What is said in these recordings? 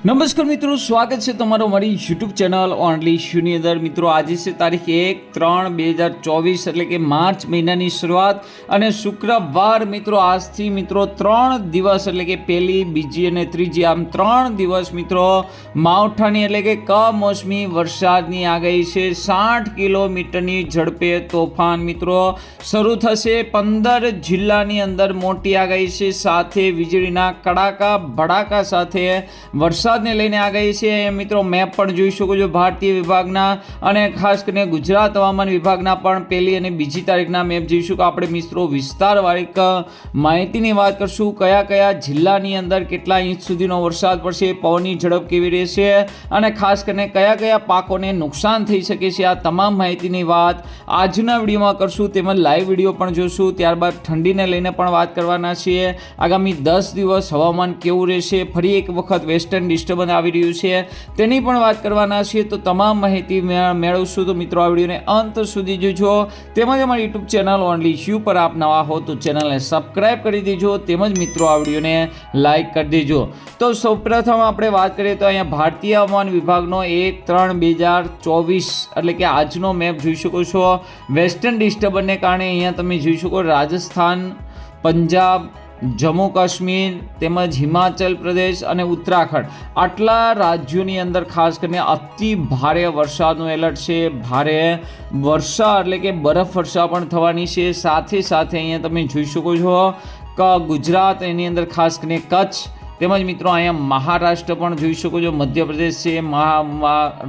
નમસ્કાર મિત્રો, સ્વાગત છે તમારો મારી યુટ્યુબ ચેનલ ઓનલી શૂની અંદર. મિત્રો, આજે છે તારીખ એક ત્રણ બે હજાર ચોવીસ, એટલે કે માર્ચ મહિનાની શરૂઆત અને શુક્રવાર મિત્રો, આજથી મિત્રો ત્રણ દિવસ, એટલે કે પહેલી, બીજી અને ત્રીજી, આમ ત્રણ દિવસ મિત્રો, માવઠાની એટલે કે કમોસમી વરસાદની આગાહી છે. સાઠ કિલોમીટરની ઝડપે તોફાન મિત્રો શરૂ થશે. પંદર જિલ્લાની અંદર મોટી આગાહી છે. સાથે વીજળીના કડાકા, ભડાકા સાથે વરસાદને લઈને ગઈ છે. મિત્રો મેપ પણ જોઈ શકો છો ભારતીય વિભાગના અને ખાસ કરીને ગુજરાત હવામાન વિભાગના પણ પહેલી અને બીજી તારીખના મેપ જોઈશું. કે આપણે મિત્રો વિસ્તારવાળી માહિતીની વાત કરશું. કયા કયા જિલ્લાની અંદર કેટલા ઇંચ સુધીનો વરસાદ પડશે? પવનની ઝડપ કેવી રહેશે? અને ખાસ કરીને કયા કયા પાકોને નુકસાન થઈ શકે છે? આ તમામ માહિતીની વાત આજના વિડીયોમાં કરશું. તેમજ લાઈવ વીડિયો પણ જોશું. ત્યારબાદ ઠંડીને લઈને પણ વાત કરવાના છીએ. આગામી દસ દિવસ હવામાન કેવું રહેશે? ફરી એક વખત વેસ્ટર્ન ડિસ્ટર્બન્સ આવી રહ્યું છે. તેની પણ વાત કરવાના છીએ તો તમામ માહિતી મેળવશું તો મિત્રો આ વિડીયોને અંત સુધી જોજો. તેમજ અમારી યુટ્યુબ ચેનલ ઓનલી શ્યુ પર આપ નવા હો તો ચેનલને સબસ્ક્રાઈબ કરી દેજો. તેમજ મિત્રો આ વિડીયોને લાઈક કરી દેજો. તો સૌપ્રથમ આપણે વાત કરીએ તો અહીંયા ભારતીય હવામાન વિભાગનો એક ત્રણ બે હજાર ચોવીસ એટલે કે આજનો મેપ જોઈ શકો છો. વેસ્ટર્ન ડિસ્ટર્બન્સને કારણે અહીંયા તમે જોઈ શકો રાજસ્થાન, પંજાબ જમ્મુ કાશ્મીર તેમજ હિમાચલ પ્રદેશ અને ઉત્તરાખંડ આટલા રાજ્યોની અંદર ખાસ કરીને અતિ ભારે વરસાદનું એલર્ટ છે. ભારે વર્ષા એટલે કે બરફ વર્ષા પણ થવાની છે. સાથે સાથે અહીંયા તમે જોઈ શકો છો કે ગુજરાત એની અંદર ખાસ કરીને કચ્છ તેમજ મિત્રો અહીંયા મહારાષ્ટ્ર પણ જોઈ શકો છો, મધ્યપ્રદેશ છે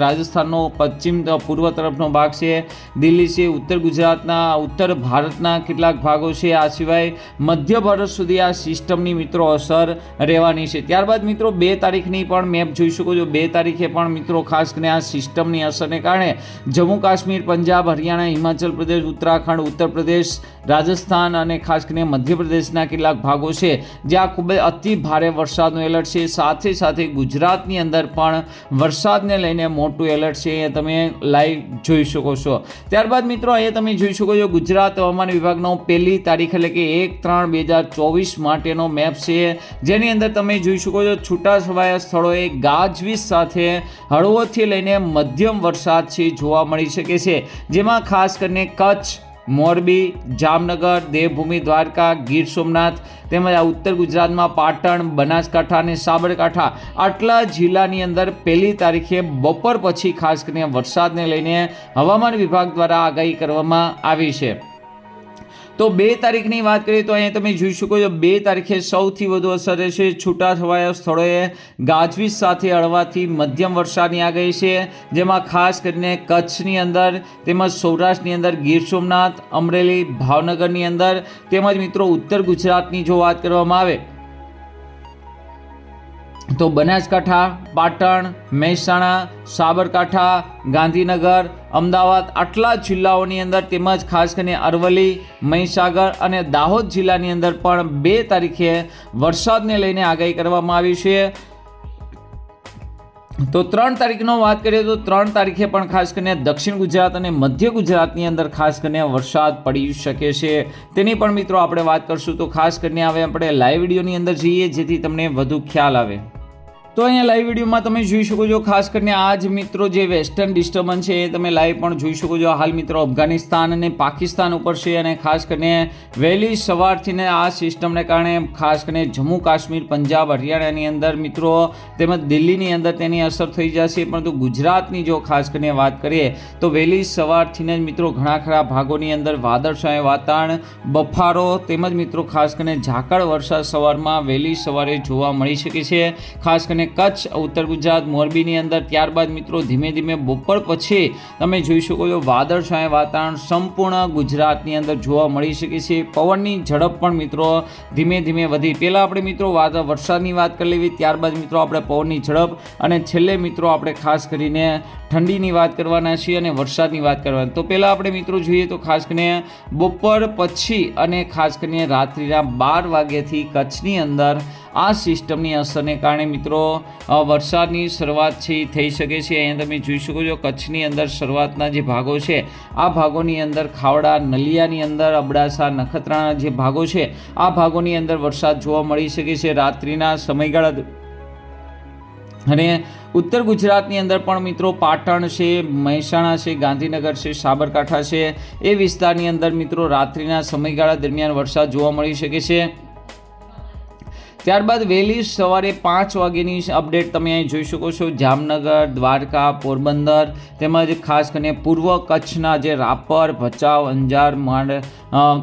રાજસ્થાનનો પશ્ચિમ પૂર્વ તરફનો ભાગ છે, દિલ્હી છે, ઉત્તર ગુજરાતના, ઉત્તર ભારતના કેટલાક ભાગો છે, આ સિવાય મધ્ય ભારત સુધી આ સિસ્ટમની મિત્રો અસર રહેવાની છે. ત્યારબાદ મિત્રો બે તારીખની પણ મેપ જોઈ શકો છો, બે તારીખે પણ મિત્રો ખાસ કરીને આ સિસ્ટમની અસરને કારણે જમ્મુ કાશ્મીર, પંજાબ, હરિયાણા, હિમાચલ પ્રદેશ, ઉત્તરાખંડ, ઉત્તર પ્રદેશ, રાજસ્થાન અને ખાસ કરીને મધ્યપ્રદેશના કેટલાક ભાગો છે, જ્યાં ખૂબ જ અતિ ભારે વરસાદનું એલર્ટ છે. સાથે સાથે ગુજરાતની અંદર પણ વરસાદને લઈને મોટું એલર્ટ છે. એ તમે લાઈવ જોઈ શકો છો. ત્યારબાદ મિત્રો અહીંયા તમે જોઈ શકો છો ગુજરાત હવામાન વિભાગનો પહેલી તારીખ એટલે કે એક ત્રણ બે હજાર ચોવીસ માટેનો મેપ છે. જેની અંદર તમે જોઈ શકો છો છૂટાછવાયા સ્થળોએ ગાજવીજ સાથે હળવોથી લઈને મધ્યમ વરસાદ છે જોવા મળી શકે છે. જેમાં ખાસ કરીને કચ્છ મોરબી, જામનગર, દેવભૂમિ, દ્વારકા, ગીર સોમનાથ તેમજ આ ઉત્તર ગુજરાતમાં પાટણ, બનાસકાંઠા અને સાબરકાંઠા આટલા જિલ્લાની અંદર પહેલી તારીખે બપોર પછી ખાસ કરીને વરસાદને લઈને હવામાન વિભાગ દ્વારા આગાહી કરવામાં આવી છે. તો બે તારીખની વાત કરીએ તો અહીંયા તમે જોઈ શકો છો, બે તારીખે સૌથી વધુ અસર રહેશે. છૂટાછવાયા સ્થળોએ ગાજવીજ સાથે હળવાથી મધ્યમ વરસાદની આગાહી છે, જેમાં ખાસ કરીને કચ્છની અંદર તેમજ સૌરાષ્ટ્રની અંદર ગીર સોમનાથ, અમરેલી, ભાવનગરની અંદર તેમજ મિત્રો ઉત્તર ગુજરાતની જો વાત કરવામાં આવે તો બનાસકાંઠા, પાટણ, મહેસાણા, સાબરકાંઠા, ગાંધીનગર, અમદાવાદ આટલા જિલ્લાઓની અંદર તેમજ ખાસ કરીને અરવલ્લી, મહીસાગર અને દાહોદ જિલ્લાની અંદર પણ બે તારીખે વરસાદને લઈને આગાહી કરવામાં આવી છે. તો ત્રણ તારીખનો વાત કરીએ તો ત્રણ તારીખે પણ ખાસ કરીને દક્ષિણ ગુજરાત અને મધ્ય ગુજરાતની અંદર ખાસ કરીને વરસાદ પડી શકે છે. તેની પણ મિત્રો આપણે વાત કરશું. તો ખાસ કરીને હવે આપણે લાઈવ વિડીયોની અંદર જઈએ જેથી તમને વધુ ખ્યાલ આવે. તો અહીંયા લાઈવ વિડીયોમાં તમે જોઈ શકો છો, ખાસ કરીને આ જ મિત્રો જે વેસ્ટર્ન ડિસ્ટર્બન્સ છે, એ તમે લાઈવ પણ જોઈ શકો છો. હાલ મિત્રો અફઘાનિસ્તાન અને પાકિસ્તાન ઉપર છે અને ખાસ કરીને વહેલી સવારથી ને આ સિસ્ટમને કારણે ખાસ કરીને જમ્મુ કાશ્મીર, પંજાબ, હરિયાણાની અંદર મિત્રો તેમજ દિલ્હીની અંદર તેની અસર થઈ જશે. પરંતુ ગુજરાતની જો ખાસ કરીને વાત કરીએ, તો વહેલી સવારથી જ મિત્રો ઘણા ખરા ભાગોની અંદર વાદળછાયા વાતાવરણ, બફારો તેમજ મિત્રો ખાસ કરીને ઝાકળ વરસાદ સવારમાં વહેલી સવારે જોવા મળી શકે છે. ખાસ કરીને કચ્છ, ઉત્તર ગુજરાત, મોરબીની અંદર ત્યારબાદ મિત્રો ધીમે ધીમે બપોર પછી તમે જોઈ શકો છો વાદળછાયા વાતાવરણ સંપૂર્ણ ગુજરાતની અંદર જોવા મળી શકે છે. પવનની ઝડપ પણ મિત્રો ધીમે ધીમે વધી. પહેલાં આપણે મિત્રો વરસાદની વાત કરી લેવી, ત્યારબાદ મિત્રો આપણે પવનની ઝડપ અને છેલ્લે મિત્રો આપણે ખાસ કરીને ઠંડીની વાત કરવાના છીએ અને વરસાદની વાત કરવાની. તો પહેલાં આપણે મિત્રો જોઈએ તો ખાસ કરીને બપોર પછી અને ખાસ કરીને રાત્રિના બાર વાગ્યાથી કચ્છની અંદર આ સિસ્ટમની અસરને કારણે મિત્રો વરસાદની શરૂઆત છે, એ થઈ શકે છે. અહીંયા તમે જોઈ શકો છો, કચ્છની અંદર શરૂઆતના જે ભાગો છે, આ ભાગોની અંદર ખાવડા, નલિયાની અંદર, અબડાસા, નખત્રાણા જે ભાગો છે, આ ભાગોની અંદર વરસાદ જોવા મળી શકે છે. રાત્રિના સમયગાળા અને ઉત્તર ગુજરાતની અંદર પણ મિત્રો પાટણ છે, મહેસાણા છે, ગાંધીનગર છે, સાબરકાંઠા છે, એ વિસ્તારની અંદર મિત્રો રાત્રિના સમયગાળા દરમિયાન વરસાદ જોવા મળી શકે છે. ત્યારબાદ વહેલી સવારે પાંચ વાગ્યાની અપડેટ તમે અહીં જોઈ શકો છો. જામનગર, દ્વારકા, પોરબંદર તેમજ ખાસ કરીને પૂર્વ કચ્છના જે રાપર, ભચાઉ, અંજાર, માંડ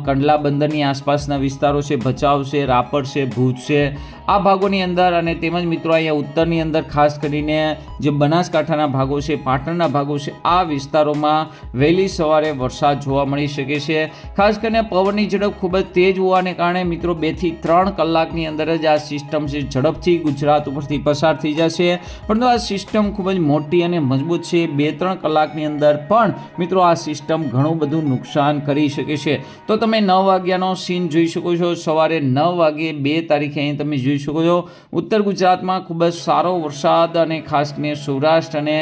કંડલા બંદરની આસપાસના વિસ્તારો છે, ભચાઉ છે, રાપર છે, ભુજ છે, આ ભાગોની અંદર અને તેમજ મિત્રો અહીંયા ઉત્તરની અંદર ખાસ કરીને જે બનાસકાંઠાના ભાગો છે, પાટણના ભાગો છે, આ વિસ્તારોમાં વહેલી સવારે વરસાદ જોવા મળી શકે છે. ખાસ કરીને પવનની ઝડપ ખૂબ જ તેજ હોવાને કારણે મિત્રો બેથી ત્રણ કલાકની અંદર જ આ સિસ્ટમ છે, ઝડપથી ગુજરાત ઉપરથી પસાર થઈ જશે. પરંતુ આ સિસ્ટમ ખૂબ જ મોટી અને મજબૂત છે. બે, ત્રણ કલાકની અંદર પણ મિત્રો આ સિસ્ટમ ઘણું બધું નુકસાન કરી શકે છે. તો તમે નવ વાગ્યાનો સીન જોઈ શકો છો. સવારે નવ વાગે બે તારીખે અહીં તમે જોઈ શકો છો. ઉત્તર ગુજરાતમાં ખૂબ જ સારો વરસાદ અને ખાસ કરીને સૌરાષ્ટ્ર અને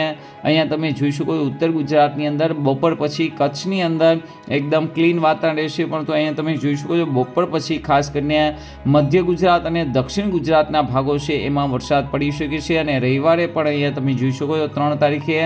અહીંયા તમે જોઈ શકો છો, ઉત્તર ગુજરાતની અંદર બપોર પછી કચ્છની અંદર એકદમ ક્લીન વાતાવરણ રહેશે. પરંતુ અહીંયા તમે જોઈ શકો છો, બપોર પછી ખાસ કરીને મધ્ય ગુજરાત અને દક્ષિણ ગુજરાતના ભાગો છે, એમાં વરસાદ પડી શકે છે અને રવિવારે પણ અહીંયા તમે જોઈ શકો છો, ત્રણ તારીખે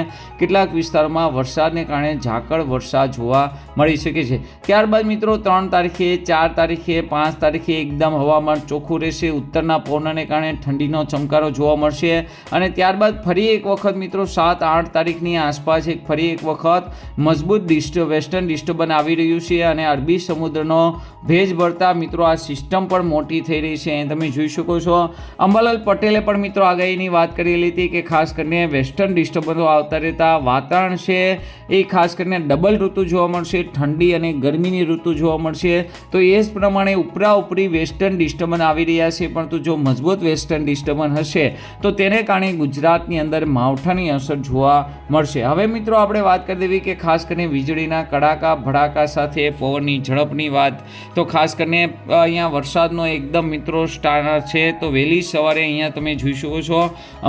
કેટલાક વિસ્તારોમાં વરસાદને કારણે ઝાકળ વરસાદ જોવા મળી શકે છે. ત્યારબાદ મિત્રો, ત્રણ તારીખે, ચાર તારીખે, પાંચ તારીખે એકદમ હવામાન ચોખ્ખું રહેશે. ઉત્તરના પવનને કારણે ઠંડીનો ચમકારો જોવા મળશે અને ત્યારબાદ ફરી એક વખત મિત્રો, સાત આઠ તારીખની આસપાસ એક ફરી એક વખત મજબૂત ડિસ્ટ, વેસ્ટર્ન ડિસ્ટર્બન આવી રહ્યું છે અને અરબી સમુદ્રનો ભેજ ભરતા મિત્રો, આ સિસ્ટમ પણ મોટી થઈ રહી છે. તમે જોઈ શકો છો. અંબાલાલ પટેલે પણ મિત્રો આગાહીની વાત કરેલી હતી કે ખાસ કરીને વેસ્ટર્ન ડિસ્ટર્બન્સો આવતા રહેતા વાતાવરણ છે, એ ખાસ કરીને ડબલ ઋતુ જોવા મળશે, ઠંડી અને ગરમીની ઋતુ જોવા મળશે. તો એ જ પ્રમાણે ઉપરા ઉપરી વેસ્ટર્ન ડિસ્ટર્બન્સ આવી રહ્યા છે પરંતુ જો મજબૂત વેસ્ટર્ન ડિસ્ટર્બન હશે, તો તેને કારણે ગુજરાતની અંદર માવઠાની અસર જોવા મળશે. હવે મિત્રો આપણે વાત કરી દેવી કે ખાસ કરીને વીજળીના કડાકા, ભડાકા સાથે પવનની ઝડપની વાત. તો ખાસ કરીને અહીંયા વરસાદનો એકદમ મિત્રો સ્ટાર છે, તો વહેલી સવારે અહીંયા તમે જોઈ શકો છો.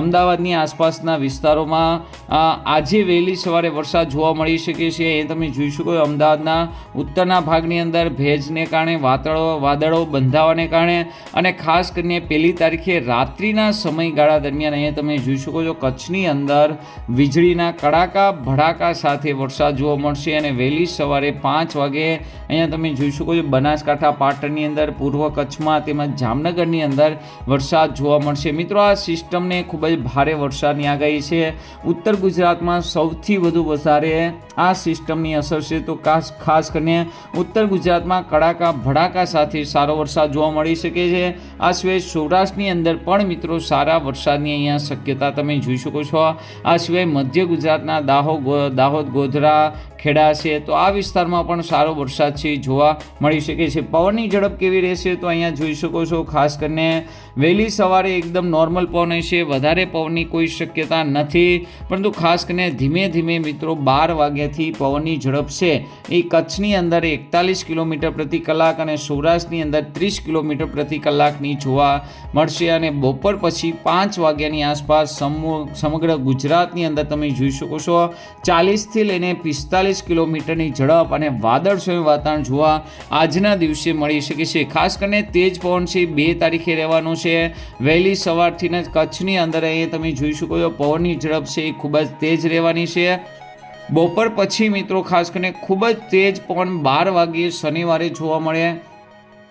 અમદાવાદની આસપાસના વિસ્તારોમાં આજે વહેલી સવારે વરસાદ જોવા મળી શકે છે. એ તમે જોઈ શકો અમદાવાદના ઉત્તરના ભાગની અંદર ભેજને કારણે વાતળો વાદળો બંધાવાને કારણે અને ખાસ કરીને પહેલી તારીખે રાત્રિના સમયગાળા દરમિયાન અહીંયા તમે જોઈ શકો છો, કચ્છની અંદર વીજળીના કડાકા, ભડાકા સાથે વરસાદ જોવા મળશે અને વહેલી સવારે પાંચ વાગે અહીંયા તમે જોઈ શકો છો, બનાસકાંઠા પાટણની અંદર, પૂર્વ કચ્છમાં તેમજ જામનગરની અંદર વરસાદ જોવા મળશે. મિત્રો, આ સિસ્ટમને ખૂબ જ ભારે વરસાદની આગાહી છે. ઉત્તર ગુજરાતમાં સૌથી વધુ વધારે આ સિસ્ટમની અસર છે. તો ખાસ ખાસ કરીને ઉત્તર ગુજરાતમાં કડાકા, ભડાકા સાથે સારો વરસાદ જોવા મળી શકે છે. આ સિવાય સૌરાષ્ટ્રની અંદર પણ મિત્રો સારા વરસાદની અહીંયા શક્યતા તમે જોઈ શકો છો. આ સિવાય મધ્ય ગુજરાતના દાહોદ દાહોદ ગોધરા ખેડા છે, તો આ વિસ્તારમાં પણ સારો વરસાદ છે, જોવા મળી શકે છે. પવનની ઝડપ કેવી રહેશે તો અહીંયા જોઈ શકો છો, ખાસ કરીને વહેલી સવારે એકદમ નોર્મલ પવન હશે, વધારે પવનની કોઈ શક્યતા નથી. પરંતુ ખાસ કરીને ધીમે ધીમે મિત્રો બાર વાગ્યાથી પવનની ઝડપ છે. એ કચ્છની અંદર એકતાલીસ કિલોમીટર પ્રતિ કલાક અને સૌરાષ્ટ્રની અંદર ત્રીસ કિલોમીટર પ્રતિ કલાકની જોવા મળશે. અને બપોર પછી પાંચ વાગ્યાની આસપાસ સમુ- સમગ્ર ગુજરાતની અંદર તમે જોઈ શકો છો. ચાલીસથી લઈને પિસ્તાલીસ કિલોમીટરની ઝડપ અને વાદળછાયું વાતાવરણ જોવા આજના દિવસે મળી શકે છે. ખાસ કરીને તેજ પવન છે બે તારીખે રહેવાનો છે. વહેલી સવારથી જ કચ્છની અંદર અહીંયા તમે જોઈ શકો છો, પવનની ઝડપ છે એ ખૂબ જ તેજ રહેવાની છે. બપોર પછી મિત્રો ખાસ કરીને ખૂબ જ તેજ પવન બાર વાગ્યે શનિવારે જોવા મળે.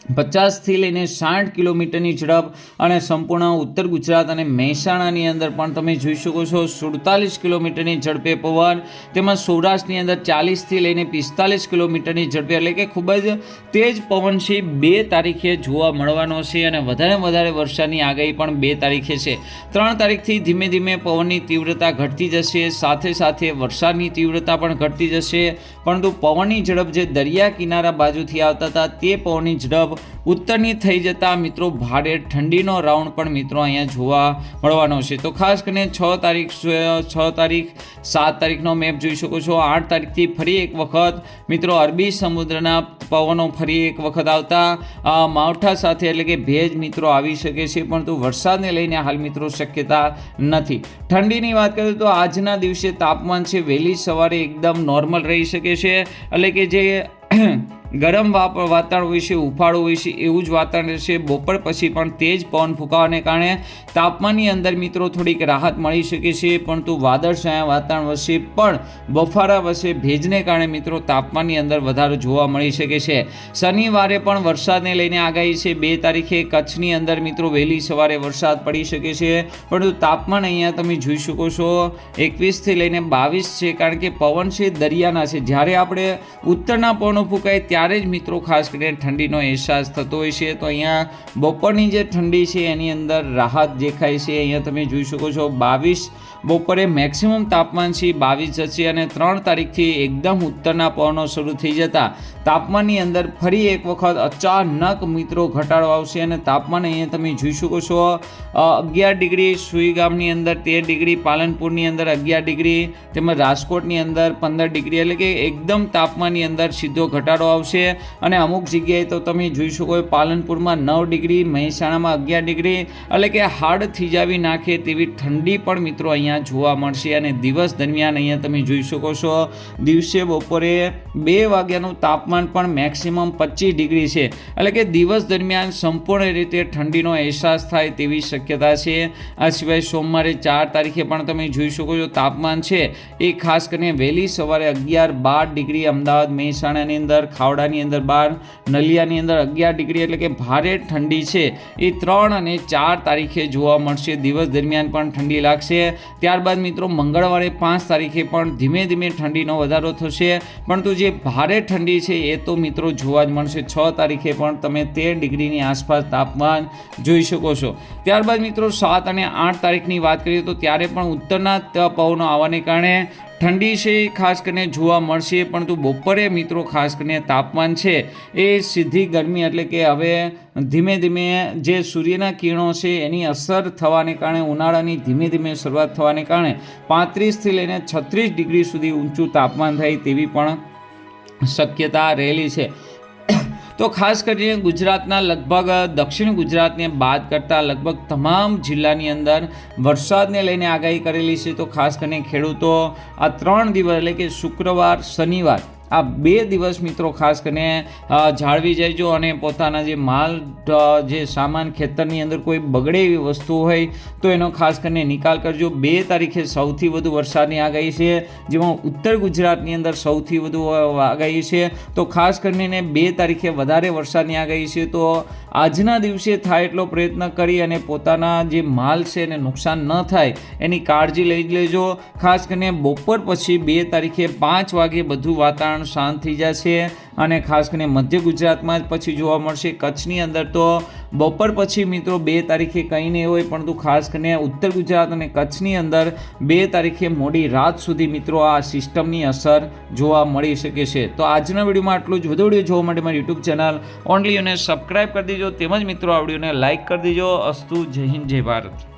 પચાસથી લઈને સાઠ કિલોમીટરની ઝડપ અને સંપૂર્ણ ઉત્તર ગુજરાત અને મહેસાણાની અંદર પણ તમે જોઈ શકો છો સુડતાલીસ કિલોમીટરની ઝડપે પવન તેમજ સૌરાષ્ટ્રની અંદર ચાલીસથી લઈને પિસ્તાલીસ કિલોમીટરની ઝડપે, એટલે કે ખૂબ જ તેજ પવન છે બે તારીખે જોવા મળવાનો છે અને વધારે વધારે વરસાદની આગાહી પણ બે તારીખે છે. ત્રણ તારીખથી ધીમે ધીમે પવનની તીવ્રતા ઘટતી જશે, સાથે સાથે વરસાદની તીવ્રતા પણ ઘટતી જશે, પરંતુ પવનની ઝડપ જે દરિયા કિનારા બાજુથી આવતા હતા તે પવનની ઝડપ ઉત્તરની થઈ જતા મિત્રો ભારે ઠંડીનો રાઉન્ડ પણ મિત્રો અહીંયા જોવા મળવાનો છે. તો ખાસ કરીને છ તારીખ છ તારીખ, સાત તારીખનો મેપ જોઈ શકો છો. આઠ તારીખથી ફરી એક વખત મિત્રો અરબી સમુદ્રના પવનો ફરી એક વખત આવતા માવઠા સાથે એટલે કે ભેજ મિત્રો આવી શકે છે, પરંતુ વરસાદને લઈને હાલ મિત્રો શક્યતા નથી. ઠંડીની વાત કરીએ તો આજના દિવસે તાપમાન છે, વહેલી સવારે એકદમ નોર્મલ રહી શકે છે. એટલે કે જે ગરમ વાતાવરણ હોય છે ઉફાળું હોય છે એવું જ વાતાવરણ રહેશે. બપોર પછી પણ તેજ પવન ફૂંકાવાને કારણે તાપમાનની અંદર મિત્રો થોડીક રાહત મળી શકે છે, પરંતુ વાદળછાયા વાતાવરણ વચ્ચે પણ બફારા વચ્ચે ભેજને કારણે મિત્રો તાપમાનની અંદર વધારો જોવા મળી શકે છે. શનિવારે પણ વરસાદને લઈને આગાહી છે. બે તારીખે કચ્છની અંદર મિત્રો વહેલી સવારે વરસાદ પડી શકે છે, પરંતુ તાપમાન અહીંયા તમે જોઈ શકો છો, એકવીસથી લઈને બાવીસ છે, કારણ કે પવન છે, દરિયાના છે. જ્યારે આપણે ઉત્તરના પવનો ફૂંકાય ત્યારે જ મિત્રો ખાસ કરીને ઠંડીનો અહેસાસ થતો હોય છે. તો અહીંયા બપોરની જે ઠંડી છે, એની અંદર રાહત દેખાય છે. અહીંયા તમે જોઈ શકો છો, બાવીસ બપોરે મેક્સિમમ તાપમાન છે બાવીસ જશે અને ત્રણ તારીખથી એકદમ ઉત્તરના પવનો શરૂ થઈ જતા તાપમાનની અંદર ફરી એક વખત અચાનક મિત્રો ઘટાડો આવશે અને તાપમાન અહીંયા તમે જોઈ શકો છો અગિયાર ડિગ્રી સુઈગામની અંદર, તેર ડિગ્રી પાલનપુરની અંદર અગિયાર ડિગ્રી, તેમજ રાજકોટની અંદર પંદર ડિગ્રી, એટલે કે એકદમ તાપમાનની અંદર સીધો ઘટાડો આવશે. અને અમુક જગ્યાએ તો તમે જોઈ શકો પાલનપુરમાં નવ ડિગ્રી, મહેસાણામાં અગિયાર ડિગ્રી, એટલે કે હાડ થીજાવી નાખે તેવી ઠંડી પણ મિત્રો અહીંયા જોવા મળશે અને દિવસ દરમિયાન અહીંયા તમે જોઈ શકો છો, દિવસે બપોરે બે વાગ્યાનું તાપમાન પણ મેક્સિમમ પચીસ ડિગ્રી છે. એટલે કે દિવસ દરમિયાન સંપૂર્ણ રીતે ઠંડીનો અહેસાસ થાય તેવી શક્યતા છે. આ સિવાય સોમવારે ચાર તારીખે પણ તમે જોઈ શકો છો તાપમાન છે. એ ખાસ કરીને વહેલી સવારે અગિયાર બાર ડિગ્રી અમદાવાદ મહેસાણાની અંદર, ખાવડાની અંદર બાર, નલિયાની અંદર અગિયાર ડિગ્રી એટલે કે ભારે ઠંડી છે. એ ત્રણ અને ચાર તારીખે જોવા મળશે. દિવસ દરમિયાન પણ ઠંડી લાગશે. ત્યારબાદ મિત્રો મંગળવારે પાંચ તારીખે પણ ધીમે ધીમે ઠંડીનો વધારો થશે. પરંતુ જે ભારે ઠંડી છે એ તો મિત્રો જોવા જ મળશે. છ તારીખે પણ તમે તેર ડિગ્રીની આસપાસ તાપમાન જોઈ શકો છો. ત્યારબાદ મિત્રો સાત અને આઠ તારીખની વાત કરીએ તો ત્યારે પણ ઉત્તરના પવનો આવવાને કારણે ઠંડી છે એ ખાસ કરીને જોવા મળશે પરંતુ બપોરે મિત્રો ખાસ કરીને તાપમાન છે, એ સીધી ગરમી એટલે કે હવે ધીમે ધીમે જે સૂર્યના કિરણો છે, એની અસર થવાને કારણે, ઉનાળાની ધીમે ધીમે શરૂઆત થવાને કારણે પાંત્રીસથી લઈને છત્રીસ ડિગ્રી સુધી ઊંચું તાપમાન થાય તેવી પણ શક્યતા રહેલી છે. તો ખાસ કરીને ગુજરાતના લગભગ, દક્ષિણ ગુજરાતને બાદ કરતાં લગભગ તમામ જિલ્લાની અંદર વરસાદને લઈને આગાહી કરેલી છે. તો ખાસ કરીને ખેડૂતો આ ત્રણ દિવસ એટલે કે શુક્રવાર, શનિવાર આ બે દિવસ મિત્રો ખાસ કરીને જાળવી જજો અને પોતાના જે માલ જે સામાન ખેતરની અંદર કોઈ બગડે એવી વસ્તુ હોય, તો એનો ખાસ કરીને નિકાલ કરજો. બે તારીખે સૌથી વધુ વરસાદની આગાહી છે, જેમાં ઉત્તર ગુજરાતની અંદર સૌથી વધુ આગાહી છે. તો ખાસ કરીને બે તારીખે વધારે વરસાદની આગાહી છે, તો આજના દિવસે થાય એટલો પ્રયત્ન કરી અને પોતાના જે માલ છે એને નુકસાન ન થાય, એની કાળજી લઈ જ લેજો. ખાસ કરીને બપોર પછી બે તારીખે પાંચ વાગે બધું વાતાવરણ શાંત થઈ જશે અને ખાસ કરીને મધ્ય ગુજરાતમાં જ પછી જોવા મળશે કચ્છની અંદર તો બપોર પછી મિત્રો બે તારીખે કંઈ નહીં હોય, પરંતુ ખાસ કરીને ઉત્તર ગુજરાત અને કચ્છની અંદર બે તારીખે મોડી રાત સુધી મિત્રો આ સિસ્ટમની અસર જોવા મળી શકે છે. તો આજના વિડીયોમાં આટલું જ. વધુ વીડિયો જોવા માટે મારી યુટ્યુબ ચેનલ ઓનલી અને સબસ્ક્રાઈબ કરી દેજો. તેમજ મિત્રો આ વિડીયોને લાઇક કરી દેજો. અસ્તુ જય હિન્દ, જય ભારત.